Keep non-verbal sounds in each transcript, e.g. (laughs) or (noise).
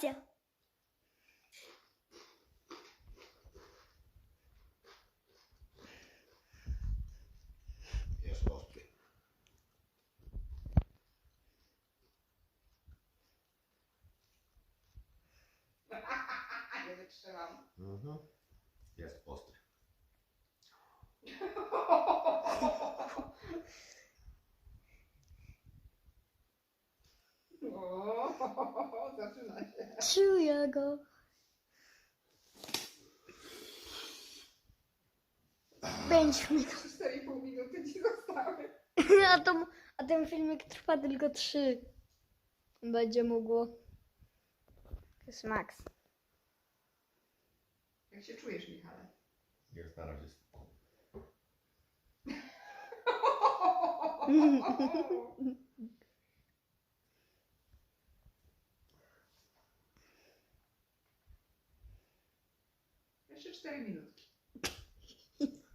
Катя. Угу. Jest ostry. (laughs) zaczyna się. Czuję go. Pięć minut. 4,5 minuty ci zostały. (laughs) A, to, a ten filmik trwa tylko trzy. Będzie mogło. To jest max. Jak się czujesz, Michale? Jest na razie (laughs) spoko. Jeszcze 4 minutki.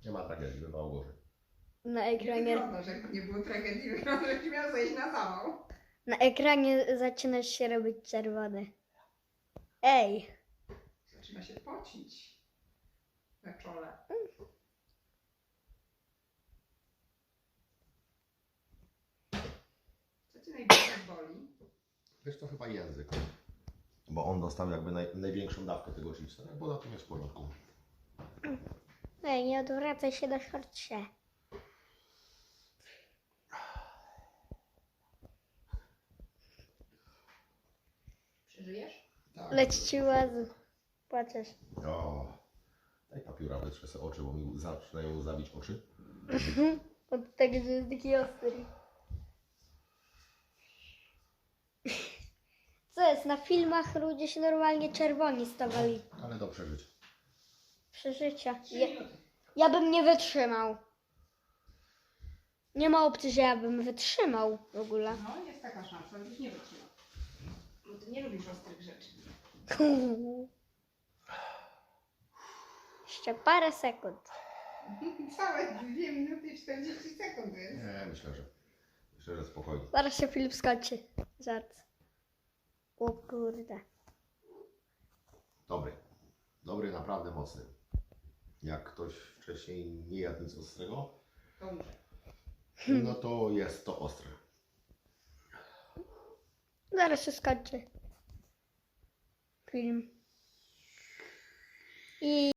Nie ma tragedii, bywało gorzej. Na Nie ekranie, wygląda, że nie było tragedii, wygląda, że miał zejść na zawał. na ekranie zaczyna się robić czerwony. Ej! Zaczyna się pocić na czole. Co cię najbardziej boli? Wiesz to chyba język. On dostał jakby naj, największą dawkę tego chipsa, no, bo na tym jest w porządku. Ej, nie odwracaj się do szorcie. Przeżyjesz? Tak. Leci ci. Płaczesz. O, daj papiura, wytrze sobie oczy, bo mi zaczynają zabić oczy. Od tego, że jest taki ostry. Co jest? Na filmach ludzie się normalnie czerwoni stawali. Ale do przeżycia. Przeżycia. 3 Ja, ja bym nie wytrzymał. Nie ma opcji, że ja bym wytrzymał w ogóle. No, jest taka szansa, żebyś nie wytrzymał. Bo ty nie lubisz ostrych rzeczy. (laughs) Jeszcze parę sekund. (laughs) Całe 2 minuty i 40 sekund jest. Nie, myślę, że myślę, że spokojnie. Zaraz się Filip skończy. Żart. O kurde. Dobry. Dobry, naprawdę mocny. Jak ktoś wcześniej nie jadł nic ostrego, no to jest to ostre. Zaraz się skończy. Film. I